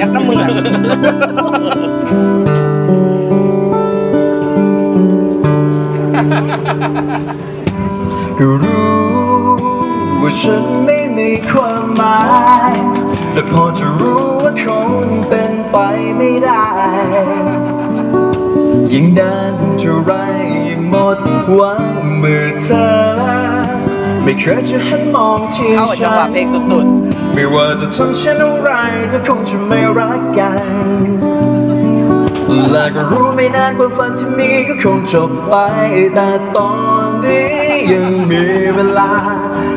นักน้ำมือก็รู้ว่าฉันไม่มีความหมายและพอจะรู้ว่าคงเป็นไปไม่ได้ ยิ่งดันเท่าไรยิ่งหมดหวังเมื่อเธอ ไม่เคยจะหันมองที่เข้ากับจังหวะเพลงสุดไม่ว่าจะทำเช่นอะไรเธอคงจะไม่รักกันและก็รู้ไม่นานว่าฝันที่มีก็คงจบไป แต่ตอนนี้ยังมีเวลา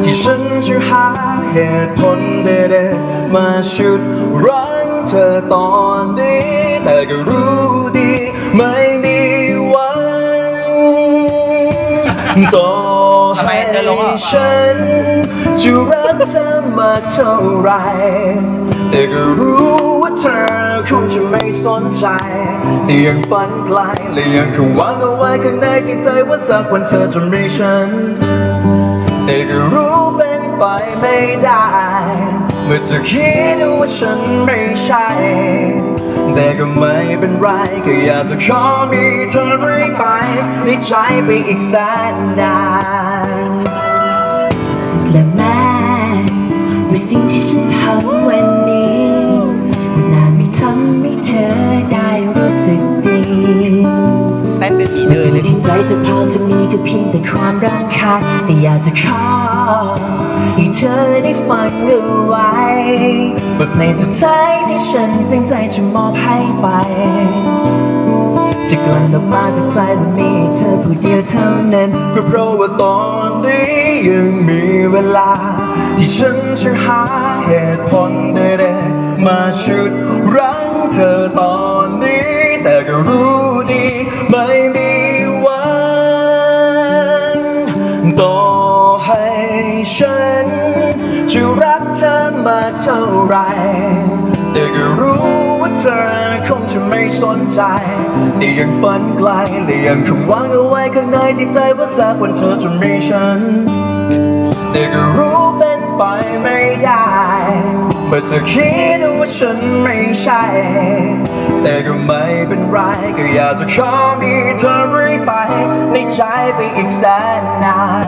ที่ฉันจะหาเหตุผลเด็ดๆมาชุดรั้งเธอตอนนี้ แต่ก็รู้ดีไม่มีวันต่อ ทำไมเธอลงอะ ฉันจะรักเธอมากเท่าไร แต่ก็รู้ว่าเธอคงจะไม่สนใจ แต่ยังฝันไกลและยังคงหวังเอาไว้ข้างในจิตใจว่าสักวันเธอจะมีฉัน แต่ก็รู้เป็นไปไม่ได้ เมื่อเธอคิดว่าฉันไม่ใช่ แต่ก็ไม่เป็นไรก็อยากจะขอมีเธอเรื่อยไป ในใจไปอีกแสนนาน และแม้ว่าสิ่งที่ฉันทำวันนี้มันนานไม่ทำให้เธอได้รู้สึกดีๆเต้นเป็นผีและเดินสิ่งยที่ใจจะพอจะมีก็เพียงแต่ความรักคาญแต่อยากจะขอให้เธอได้ฟังเอาไว้บทในสุดท้ายที่ฉันตั้งใจจะมอบให้ไป จะกลั่นออกมาจากใจและมีเธอผู้เดียวเท่านั้นก็เพราะว่าตอนนี้ยังมีเวลา ที่ฉันจะหาเหตุผลเด็ดๆมาชุดรั้งเธอตอนนี้ แต่ก็รู้ดีไม่มีวันต่อให้ฉัน จะรักเธอมากเท่าไหร แต่ก็รู้ว่าเธอคงจะไม่สนใจ แต่ยังฝันไกลและยังคงหวังเอาไว้ข้างในจิตใจว่าสักวันเธอจะมีฉัน แต่ก็รู้เป็นไปไม่ได้เมื่อเธอคิดว่าฉันไม่ใช่ แต่ก็ไม่เป็นไรก็อยากจะขอมีเธอเรื่อยไป ในใจไปอีกแสนนาน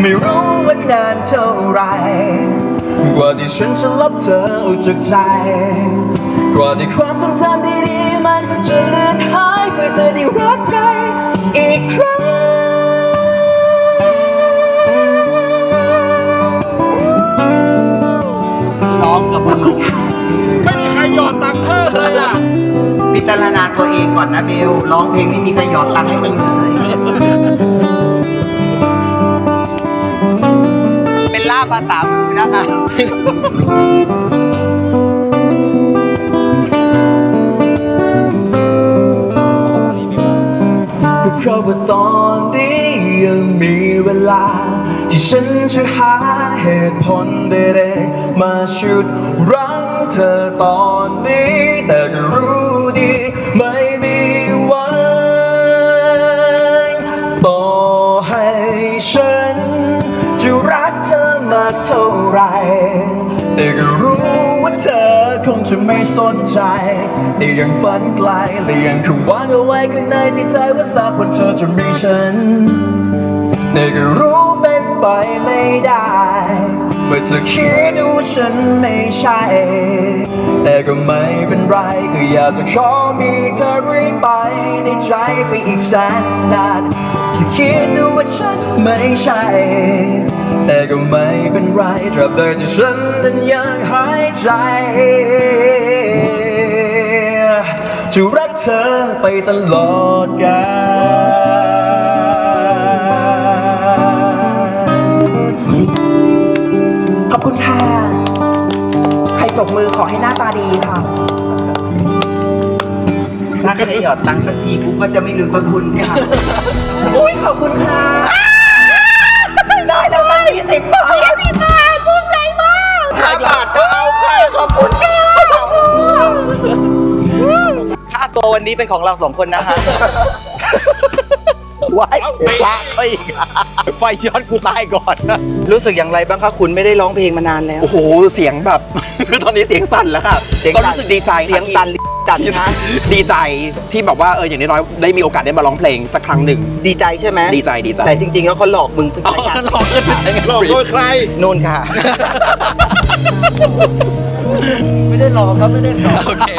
ไม่รู้ว่านานเท่าไหร กว่าที่ฉันจะลบเธอออกจากใจ กว่าที่ความทรงจำดีๆมันจะเลือนหายเพื่อเธอได้รักใครอีกครั้งร้องกับวันไม่มีใครหยอดตังค์เพิ่มเลยอะพิจารณาตัวเองก่อนนะเบลร้องเพลงไม่มีใครหยอดตังค์ให้มึงเลย ภาษามือนะคะเพราะว่าตอนนี้ยังมีเวลา ที่ฉันจะหาเหตุผลเด็ดๆมาชุดรั้งเธอตอนนี้ แต่ก็รู้ดีไม่ เท่าไร แต่ก็รู้ว่าเธอคงจะไม่สนใจ แต่ยังฝันไกลและยังคงหวังเอาไว้ข้างในจิตใจว่าสักวันเธอจะมีฉัน แต่ก็รู้เป็นไปไม่ได้ เมื่เธอคิดว่าฉันไม่ใช่ แต่ก็ไม่เป็นไรก็อยากจะขอมีเธอเรื่อยไปในใจไปอีกแสนนานเธอคิดว่าฉันไม่ใช่ แต่ก็ไม่เป็นไรตราบใดที่ฉันนั้นยังหายใจจะรักเธอไปตลอดกาล ปรบมือขอให้หน้าตาดีค่ะ ถ้าใครหยอดตังค์สักทีกูก็จะไม่ลืมพระคุณค่ะอุ้ยขอบคุณค่ะ ได้แล้วตั้งยี่สิบบาทพี่ค่ะภูมิใจมากห้าบาทก็เอาค่ะขอบคุณค่ะค่าตัววันนี้เป็นของเราสองคนนะฮะ ว้ายพระไปอีกอะไฟช็อตกูตายก่อนนะรู้สึกอย่างไรบ้างคะคุณไม่ได้ร้องเพลงมานานแล้ว โอ้โห เสียงแบบ คือตอนนี้เสียงสั่นแล้วค่ะเสียงก็สั่น รู้สึกดีใจเสียงค่ะตันกันคะดีใจที่แบบว่าเอออย่างน้อยๆได้มีโอกาสได้มาร้องเพลงสักครั้งหนึ่ง ดีใจใช่ไหมดีใจดีใจ แต่จริง ๆ แล้วเขาหลอกมึงเพิ่งอ๋อใช้กันหลอกเงินไม่ใช่เงินหลอกฟรีโดยใคร นู่นค่ะ ไม่ได้หลอกครับไม่ได้หลอก โอเค